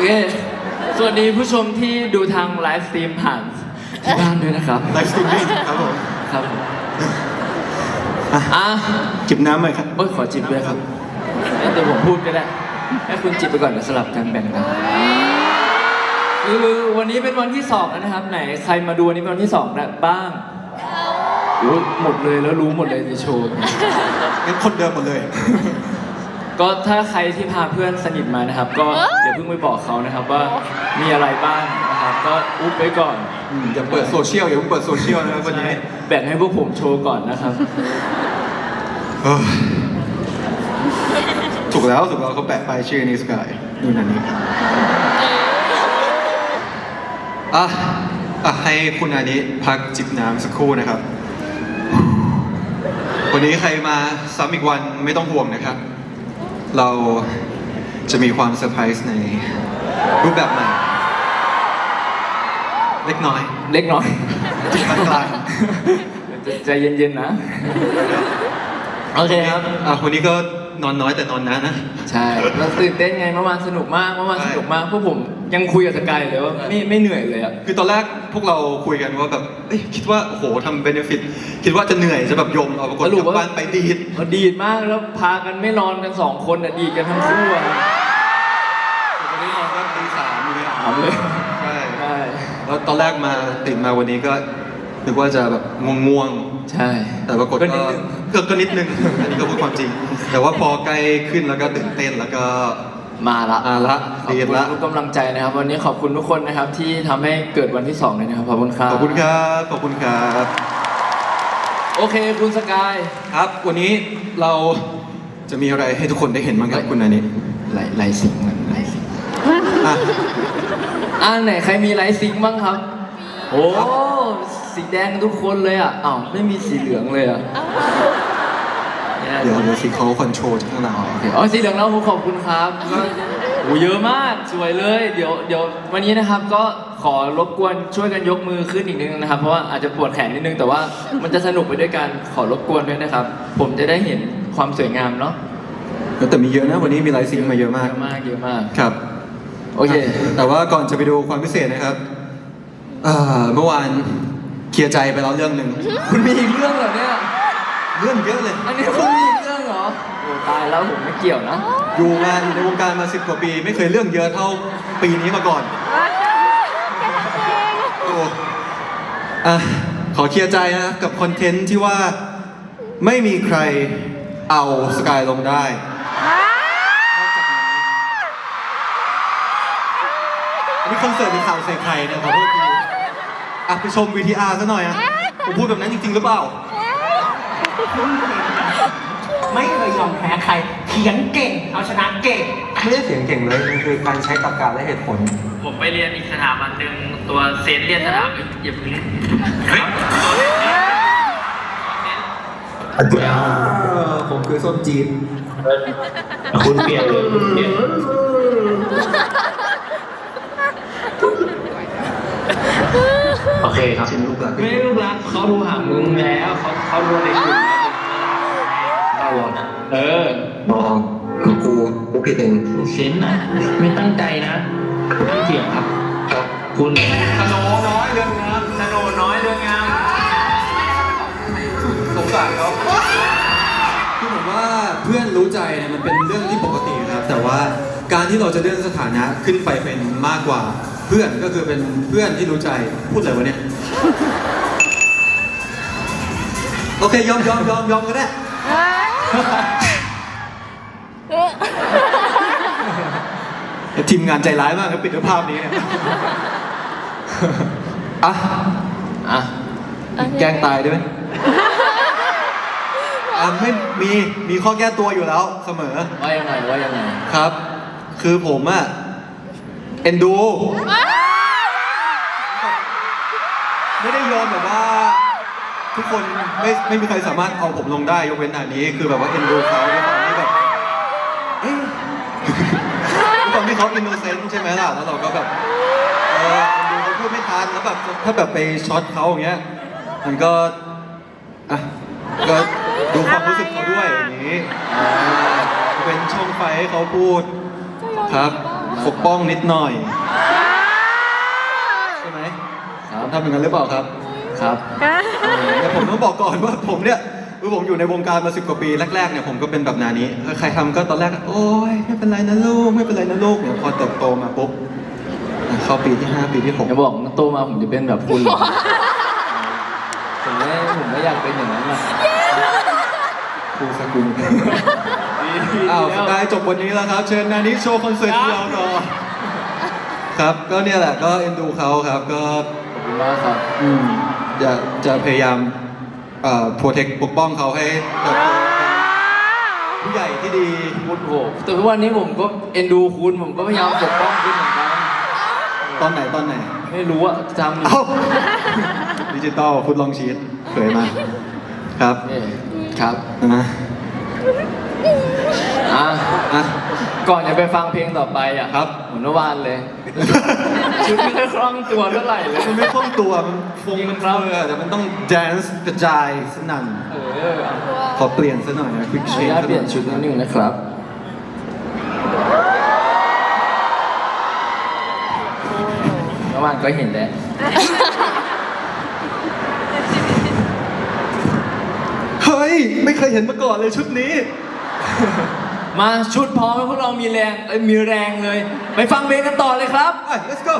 ดีผู้ชมที่ดูทางไลฟ์สตรีมผ่านที่บ้านด้วยนะครับ ไลฟ์สตรีมมิ่งครับผมครับผมอะจิบน้ำหน่อยครับโอ้ยขอจิบด้วยครับเอ้ยเดี๋ยวผมพูดก็ได้ให้คุณจิบไปก่อนเดี๋ยวสลับกันแบ่งกันคือวันนี้เป็นวันที่สองแล้วนะครับ ไหนใครมาดูวันนี้เป็นวันที่สองนะบ้างโอ้ยหมดเลยแล้วรู้หมดเลยในโชว์งั้นคนเดิมหมดเลย ก็ถ้าใครที่พาเพื่อนสนิทมานะครับ ก็อย่าเพิ่งไปบอกเขานะครับว่ามีอะไรบ้างนะครับ ก็อุ๊บไว้ก่อนอืมอย่าเปิดโซเชียลอย่าเพิ่งเปิดโซเชียลนะครับวันนี้แบ่งให้พวกผมโชว์ก่อนนะครับ เออถูกแล้วถูกแล้วเขาแปะป้ายชื่อนี้สกายนู่นนั่นนี่อะอะให้คุณอานิพักจิบน้ำสักครู่นะครับ วันนี้ใครมาซ้ำอีกวันไม่ต้องห่วงนะครับ เราจะมีความเซอร์ไพรส์ในรูปแบบใหม่ เล็กน้อยเล็กน้อยจิตกลางใจเย็นๆนะ โอเคครับอะวันนี้ก็ นอนน้อยแต่นอนนะนะ ใช่เราตื่นเต้นไงเมื่อวานสนุกมากเมื่อวานใช่สนุกมากพวกผมยังคุยกับสกายเลยว่าไม่ไม่เหนื่อยเลยอะคือตอนแรกพวกเราคุยกันว่าแบบเอ้ยคิดว่าโอ้โหทำเบนฟิตคิดว่าจะเหนื่อยจะแบบยมเอาปรากฏกลับบ้านไปดีดเราดีดมากแล้วพากันไม่นอนกันสองคนอะดีดกันทั้งคู่อะวันนี้นอนก็ตีสามอยู่เลยถามเลยใช่ใช่แล้วตอนแรกมาตื่นมาวันนี้ก็ นึกว่าจะแบบง่วงใช่ ๆ แต่ปรากฏก็นิก็ดนึง ก็ก็นิดนึง อันนี้ก็พูดความจริง แต่ว่าพอใกล้ขึ้นแล้วก็ตื่นเต้นแล้วก็ มาละอ่าละขอบดีคุณละ ทุกกำลังใจนะครับ วันนี้ขอบคุณทุกคนนะครับที่ทำให้เกิดวันที่สองเลยนะครับขอบคุณครับขอบคุณครับ ขอบคุณครับ โอเคคุณสกาย ครับวันนี้เราจะมีอะไรให้ทุกคนได้เห็นบ้างครับคุณอานิไลไลฟ์ซิงค์มันไลฟ์ซิงค์อะ อ่าไหนใครมีไลฟ์ซิงค์บ้างครับ โอ้ สีแดงทุกคนเลยอะอ้าวไม่มีสีเหลืองเลยอะเนี่ยเดี๋ยวเดี๋ยวสิเขาคอนโทรลจากข้างหลังโอเคอ๋อสีเหลืองแล้วผมขอบคุณครับก็โอ้เยอะมากสวยเลย เดี๋ยวเดี๋ยววันนี้นะครับก็ขอรบกวนช่วยกันยกมือขึ้นอีกนิดนึงนะครับ เพราะว่าอาจจะปวดแขนนิดนึงแต่ว่ามันจะสนุกไปด้วยกันขอรบกวนด้วยนะครับ ผมจะได้เห็นความสวยงามเนาะแต่มีเยอะนะวันนี้มีไลฟ์ซิงค์มาเยอะมากเยอะมากเยอะมากครับโอเค แต่ว่าก่อนจะไปดูความพิเศษนะครับเอ่อเมื่อวาน เคลียร์ใจไปแล้วเรื่องหนึ่งคุณมีอีกเรื่องเหรอเนี่ย เรื่องเยอะเลย อันนี้คุณมีอีกเรื่องเหรอโอ้ตายแล้วผมไม่เกี่ยวนะ อยู่งานอยู่ในวงการมาสิบกว่าปี ไม่เคยเรื่องเยอะเท่าปีนี้มาก่อนโอ้อะขอเคลียร์ใจนะกับคอนเทนต์ที่ว่าไม่มีใครเอาสกายลงได้นอกจากนี้อันนี้คอนเสิร์ตในข่าวใส่ไข่เนี่ยขอโทษที อะไปชม VTR ซะหน่อยอะผมพูดแบบนั้นจริง ๆ หรือเปล่า ไม่เคยยอมแพ้ใครเถียงเก่ง เอาชนะเก่ง ไม่ได้เสียงเก่งเลยมันคือการใช้ตรรกะและเหตุผล ผมไปเรียนอีกสถาบันหนึ่งตัวเซนเรียนสถาบันอย่าเพิ่งเรียนเฮ้ยผมคือส้มจีน คุณเปลี่ยนเลยคุณเปลี่ยน โอเคครับชินลูกหลักไม่ได้ลูกรักเขาโทรหามึงแล้วเขาเขาโทรในกลุ่มเราหรอเออบอกคือกูกูผิดเองเซนนะไม่ตั้งใจนะไม่เกี่ยวครับคุณสโนน้อยเรื่องงามสโนน้อยเรื่องงามสงสารเขาคือผมว่าเพื่อนรู้ใจเนี่ยมันเป็นเรื่องที่ปกตินะครับ แต่ว่าการที่เราจะเลื่อนสถานะขึ้นไปเป็นมากกว่า เพื่อนก็คือเป็นเพื่อนที่รู้ใจพูดอะไรวะเนี่ยโอเคยอมยอมยอมยอมก็ได้ ทีมงานใจร้ายมากครับปิดด้วยภาพนี้เนี่ยอะอะแกล้งตายได้ไหมอะไม่มีมีข้อแก้ตัวอยู่แล้วเสมอ ว่ายังไงว่ายังไง ครับ คือผมอะ เอ็นดู ไม่ได้ยอมแบบว่า ทุกคนไม่ไม่มีใครสามารถเอาผมลงได้ยกเว้นอันนี้ คือแบบว่าเอ็นดูเขาด้วยความที่แบบเอ๊ะด้วยความที่เขาอินโนเซนต์ใช่ไหมล่ะแล้วเราก็แบบเออเอ็นดูเขาพูดไม่ทันแล้วแบบถ้าแบบไปช็อตเขาอย่างเงี้ยมันก็อะก็ดูความรู้สึกเขาด้วยอย่างนี้อ่าเป็นช่องไฟให้เขาพูดครับ ปกป้องนิดหน่อยผมทำอย่างนั้นหรือเปล่าครับครับแต่ผมต้องบอกก่อนว่าผมเนี่ยคือผมอยู่ในวงการมาสิบกว่าปีแรกๆเนี่ยผมก็เป็นแบบนานี้เออใครทำก็ตอนแรกก็โอ๊ยไม่เป็นไรนะลูกไม่เป็นไรนะลูกเนี่ยพอเติบโตมาปุ๊บอะเข้าปีที่ห้าปีที่หกอย่าบอกนะโตมาผมจะเป็นแบบคุณหรอกผมไม่ผมไม่อยากเป็นอย่างนั้นอะ ครูสกุลอ้าวสุดท้ายจบวันนี้แล้วครับ เชิญนานี้โชว์คอนเสิร์ตเดียวต่อครับ ก็เนี่ยแหละก็เอ็นดูเขาครับ ก็ขอบคุณมากครับอืมจะจะพยายามเอ่อโปรเทคปกป้องเขาให้เติบโตเป็นผู้ใหญ่ที่ดีพูดโหแต่ทุกวันนี้ผมก็เอ็นดูคุณผมก็พยายามปกป้องคุณเหมือนกันตอนไหนตอนไหน ไม่รู้อะจำอยู่ เอ้าดิจิตอลฟุตลองชีตเผยมาครับ เอ้ย ครับนะอะอะ ก่อนจะไปฟังเพลงต่อไปอะครับเหมือนเมื่อวานเลยชุดไม่ค่อยคล่องตัวเท่าไหร่เลย มันไม่คล่องตัว มันฟงจริงมันครับเฟือแต่มันต้องแดนซ์กระจายสนั่น เออขอเปลี่ยนซะหน่อยนะควิกขอเชอนุนญาตเปลี่ยนชุดนิดนึงนะครับเมื่อวานก็เห็นแล้วเฮ้ ย ไม่เคยเห็นมาก่อนเลยชุดนี้ มาชุดพร้อมให้พวกเรามีแรงเอ้ยมีแรงเลย ไปฟังเพลงกันต่อเลยครับไป let's go